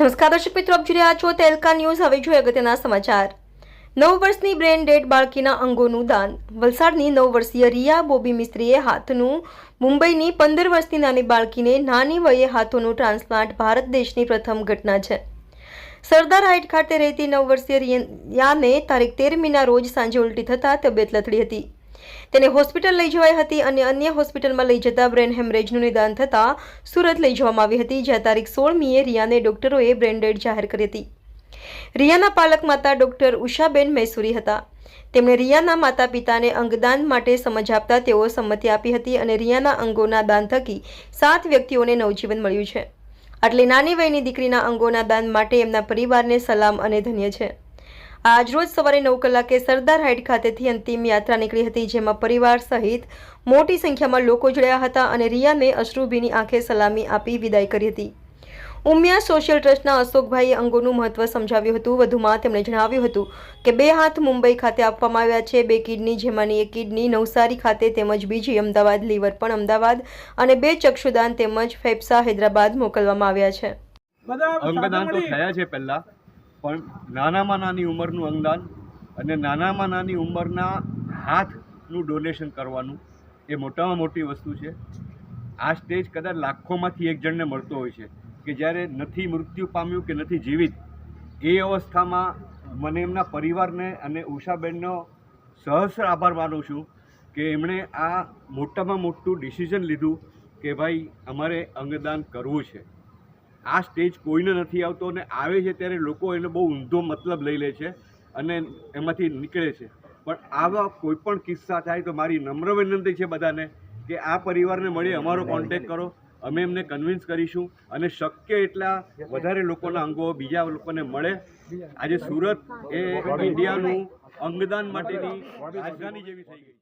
નમસ્કાર દર્શક મિત્રો, આપ જોઈ રહ્યા છો તેલકા ન્યૂઝ. હવે જોઈએ અગત્યના સમાચાર. નવ વર્ષની બ્રેન ડેડ બાળકીના અંગોનું દાન. વલસાડની નવ વર્ષીય રિયા બોબી મિસ્ત્રીએ હાથનું મુંબઈની પંદર વર્ષની નાની બાળકીને નાની વયે હાથોનું ટ્રાન્સપ્લાન્ટ ભારત દેશની પ્રથમ ઘટના છે. સરદાર હાઇટ ખાતે રહેતી નવ વર્ષીય રિયાને તારીખ તેરમીના રોજ સાંજે ઉલટી થતાં તબિયત લથડી હતી. તેને હોસ્પિટલ લઈ જવાઈ હતી અને અન્ય હોસ્પિટલમાં લઈ જતા બ્રેન હેમરેજનું નિદાન થતાં સુરત લઈ જવામાં આવી હતી, જ્યાં તારીખ સોળમીએ રિયાને ડોક્ટરોએ બ્રેન્ડેડ જાહેર કરી હતી. રિયાના પાલક માતા ડોક્ટર ઉષાબેન મૈસુરી હતા. તેમણે રિયાના માતા પિતાને અંગદાન માટે સમજ આપતા તેઓ સંમતિ આપી હતી અને રિયાના અંગોના દાન થકી સાત વ્યક્તિઓને નવજીવન મળ્યું છે. આટલી નાની વયની દીકરીના અંગોના દાન માટે એમના પરિવારને સલામ અને ધન્ય છે. આજરોજ સવારે નવ કલાકે સરદાર હાઇટ ખાતેથી અંતિમ યાત્રા નીકળી હતી જેમાં પરિવાર સહિત મોટી સંખ્યામાં લોકો જોડાયા હતા અને રિયાને અશ્રુભીની આંખે સલામી આપી વિદાય કરી હતી. ઉમિયા સોશિયલ ટ્રસ્ટના અશોકભાઈએ અંગોનું મહત્વ સમજાવ્યું હતું. વધુમાં તેમણે જણાવ્યું હતું કે બે હાથ મુંબઈ ખાતે આપવામાં આવ્યા છે બે કિડની જેમાંની એક કિડની નવસારી ખાતે તેમજ બીજી અમદાવાદ લીવર પણ અમદાવાદ અને બે ચક્ષુદાન તેમજ ફેફસા હૈદરાબાદ મોકલવામાં આવ્યા છે. અંગદાન તો થયા છે પહેલાં. પણ નાનામાં નાની ઉંમરનું અંગદાન અને નાનામાં નાની ઉંમરના હાથનું ડોનેશન કરવાનું એ મોટામાં મોટી વસ્તુ છે. આ સ્ટેજ કદાચ લાખોમાંથી એક જણને મળતો હોય છે કે જ્યારે નથી મૃત્યુ પામ્યું કે નથી જીવિત, એ અવસ્થામાં મને એમના પરિવારને અને ઉષાબેનનો સહસ્ર આભાર માનું છું કે એમણે આ મોટામાં મોટું ડિસિઝન લીધું કે ભાઈ અમારે અંગદાન કરવું છે. આ સ્ટેજ કોઈને નથી આવતો અને આવે છે ત્યારે લોકો એનો બહુ ઊંધો મતલબ લઈ લે છે અને એમાંથી નીકળે છે. પણ આવા કોઈ પણ કિસ્સા થાય તો મારી નમ્ર વિનંતી છે બધાને કે આ પરિવારને મળી અમારો કોન્ટેક કરો. અમે એમને કન્વિન્સ કરીશું અને શક્ય એટલા વધારે લોકોના અંગો બીજા લોકોને મળે. આજે સુરત એ ઇન્ડિયાનું અંગદાન માટેની રાજધાની જેવી થઈ ગઈ